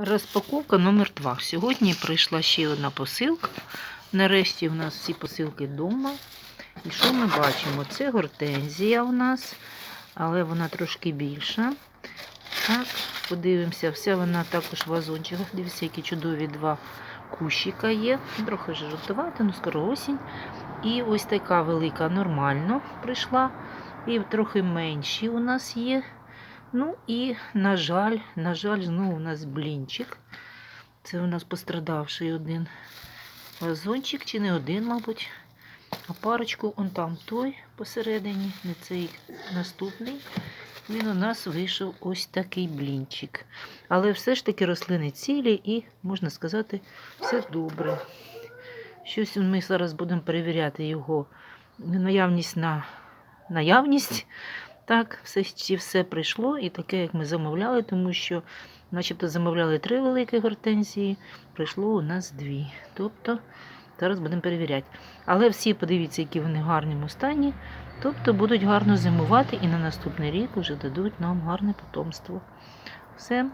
Розпаковка номер 2 Сьогодні прийшла ще одна посилка. Нарешті у нас всі посилки вдома. І що ми бачимо? Це гортензія у нас, але вона трошки більша. Так, подивимося, вся вона також в вазончиках. Дивіться, які чудові два кущика є. Трохи ж жовтувата, ну скоро осінь. І ось така велика нормально прийшла. І трохи менші у нас є. Ну і, на жаль, на жаль, знову у нас блінчик. Це у нас пострадавший один вазончик, чи не один, мабуть. А парочку он там той посередині, не цей наступний. Він у нас вийшов ось такий блінчик. Але все ж таки рослини цілі і, можна сказати, все добре. Щось ми зараз будемо перевіряти його наявність на наявність. Так, все, чи все прийшло і таке, як ми замовляли, тому що, начебто, замовляли три великі гортензії, прийшло у нас дві. Тобто, зараз будемо перевіряти. Але всі, подивіться, які вони в гарному стані. Тобто будуть гарно зимувати і на наступний рік вже дадуть нам гарне потомство. Все,